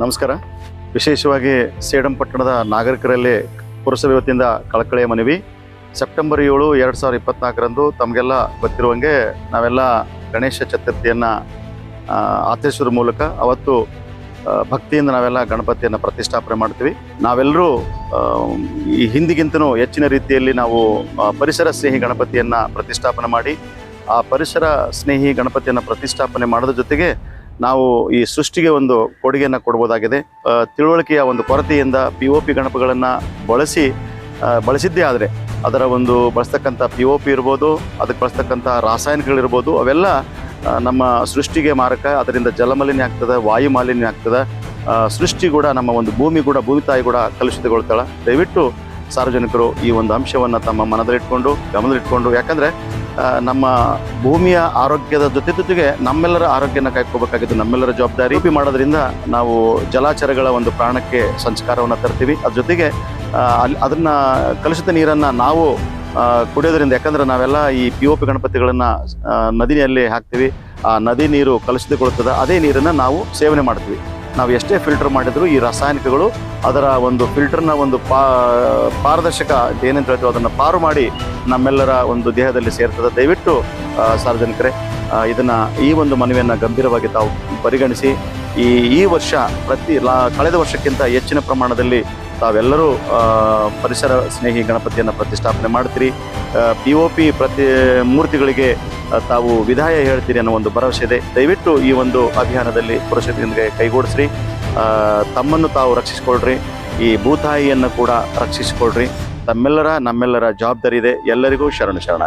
ನಮಸ್ಕಾರ. ವಿಶೇಷವಾಗಿ ಸೇಡಂ ಪಟ್ಟಣದ ನಾಗರಿಕರಲ್ಲಿ ಪುರಸಭೆ ವತಿಯಿಂದ ಕಳಕಳಿಯ ಮನವಿ. ಸೆಪ್ಟೆಂಬರ್ ಏಳು ಎರಡು ಸಾವಿರದ ಇಪ್ಪತ್ನಾಲ್ಕರಂದು ತಮಗೆಲ್ಲ ಗೊತ್ತಿರುವಂಗೆ ನಾವೆಲ್ಲ ಗಣೇಶ ಚತುರ್ಥಿಯನ್ನು ಆಚರಿಸೋದ್ರ ಮೂಲಕ ಅವತ್ತು ಭಕ್ತಿಯಿಂದ ನಾವೆಲ್ಲ ಗಣಪತಿಯನ್ನು ಪ್ರತಿಷ್ಠಾಪನೆ ಮಾಡ್ತೀವಿ. ನಾವೆಲ್ಲರೂ ಈ ಹಿಂದಿಗಿಂತನೂ ಹೆಚ್ಚಿನ ರೀತಿಯಲ್ಲಿ ನಾವು ಪರಿಸರ ಸ್ನೇಹಿ ಗಣಪತಿಯನ್ನು ಪ್ರತಿಷ್ಠಾಪನೆ ಮಾಡಿ, ಆ ಪರಿಸರ ಸ್ನೇಹಿ ಗಣಪತಿಯನ್ನು ಪ್ರತಿಷ್ಠಾಪನೆ ಮಾಡೋದ್ರ ಜೊತೆಗೆ ನಾವು ಈ ಸೃಷ್ಟಿಗೆ ಒಂದು ಕೊಡುಗೆಯನ್ನು ಕೊಡ್ಬೋದಾಗಿದೆ. ತಿಳುವಳಿಕೆಯ ಒಂದು ಕೊರತೆಯಿಂದ ಪಿ ಒ ಪಿ ಗಣಪಗಳನ್ನು ಬಳಸಿ ಬಳಸಿದ್ದೇ ಆದರೆ ಅದರ ಒಂದು ಬಳಸ್ತಕ್ಕಂಥ ಪಿ ಒ ಪಿ ಇರ್ಬೋದು, ಅದಕ್ಕೆ ಬಳಸ್ತಕ್ಕಂಥ ರಾಸಾಯನಿಕಗಳಿರ್ಬೋದು, ಅವೆಲ್ಲ ನಮ್ಮ ಸೃಷ್ಟಿಗೆ ಮಾರಕ, ಅದರಿಂದ ಜಲಮಾಲಿನ್ಯ ಆಗ್ತದೆ ವಾಯು ಮಾಲಿನ್ಯ ಆಗ್ತದೆ ಸೃಷ್ಟಿ ಕೂಡ ನಮ್ಮ ಒಂದು ಭೂಮಿ ಕೂಡ, ಭೂಮಿ ತಾಯಿ ಕೂಡ ಕಲುಷಿತಗೊಳ್ತಾಳೆ. ದಯವಿಟ್ಟು ಸಾರ್ವಜನಿಕರು ಈ ಒಂದು ಅಂಶವನ್ನು ತಮ್ಮ ಮನದಲ್ಲಿಟ್ಕೊಂಡು, ಗಮನದಲ್ಲಿಟ್ಕೊಂಡು, ಯಾಕಂದರೆ ನಮ್ಮ ಭೂಮಿಯ ಆರೋಗ್ಯದ ಜೊತೆ ಜೊತೆಗೆ ನಮ್ಮೆಲ್ಲರ ಆರೋಗ್ಯನ ಕಾಯ್ಕೋಬೇಕಾಗಿದ್ದು ನಮ್ಮೆಲ್ಲರ ಜವಾಬ್ದಾರಿ. ರೂಪಿ ಮಾಡೋದ್ರಿಂದ ನಾವು ಜಲಾಚರಗಳ ಒಂದು ಪ್ರಾಣಕ್ಕೆ ಸಂಸ್ಕಾರವನ್ನು ತರ್ತೀವಿ. ಅದ್ರ ಜೊತೆಗೆ ಅಲ್ಲಿ ಅದನ್ನ ಕಲುಷಿತ ನೀರನ್ನು ನಾವು ಕುಡಿಯೋದ್ರಿಂದ ಯಾಕಂದ್ರೆ ನಾವೆಲ್ಲ ಈ ಪಿ ಓ ಪಿ ಗಣಪತಿಗಳನ್ನು ನದಿಯಲ್ಲಿ ಹಾಕ್ತೀವಿ. ಆ, ನದಿ ನೀರು ಕಲುಷಿತಗೊಳ್ತದೆ. ಅದೇ ನೀರನ್ನು ನಾವು ಸೇವನೆ ಮಾಡ್ತೀವಿ. ನಾವು ಎಷ್ಟೇ ಫಿಲ್ಟರ್ ಮಾಡಿದರೂ ಈ ರಾಸಾಯನಿಕಗಳು ಅದರ ಒಂದು ಫಿಲ್ಟರ್ನ ಒಂದು ಪಾ, ಪಾರದರ್ಶಕ ಏನಂತ ಹೇಳ್ತೀವಿ ಅದನ್ನು ಪಾರು ಮಾಡಿ ನಮ್ಮೆಲ್ಲರ ಒಂದು ದೇಹದಲ್ಲಿ ಸೇರ್ತದೆ. ದಯವಿಟ್ಟು ಸಾರ್ವಜನಿಕರೇ ಇದನ್ನ ಈ ಒಂದು ಮನವಿಯನ್ನು ಗಂಭೀರವಾಗಿ ತಾವು ಪರಿಗಣಿಸಿ ಈ ಈ ವರ್ಷ ಪ್ರತಿ ಲಾ, ಕಳೆದ ವರ್ಷಕ್ಕಿಂತ ಹೆಚ್ಚಿನ ಪ್ರಮಾಣದಲ್ಲಿ ತಾವೆಲ್ಲರೂ ಪರಿಸರ ಸ್ನೇಹಿ ಗಣಪತಿಯನ್ನು ಪ್ರತಿಷ್ಠಾಪನೆ ಮಾಡ್ತೀರಿ. ಪಿ ಒ ಪಿ ಪ್ರತಿ ಮೂರ್ತಿಗಳಿಗೆ ತಾವು ವಿದಾಯ ಹೇಳ್ತೀರಿ ಅನ್ನೋ ಒಂದು ಭರವಸೆ ಇದೆ. ದಯವಿಟ್ಟು ಈ ಒಂದು ಅಭಿಯಾನದಲ್ಲಿ ಪುರುಷರಿಗೆ ಕೈಗೂಡಿಸ್ರಿ. ತಮ್ಮನ್ನು ತಾವು ರಕ್ಷಿಸಿಕೊಳ್ಳ್ರಿ ಈ ಭೂತಾಯಿಯನ್ನು ಕೂಡ ರಕ್ಷಿಸಿಕೊಳ್ರಿ. ತಮ್ಮೆಲ್ಲರ, ನಮ್ಮೆಲ್ಲರ ಜವಾಬ್ದಾರಿ ಇದೆ. ಎಲ್ಲರಿಗೂ ಶರಣ ಶರಣ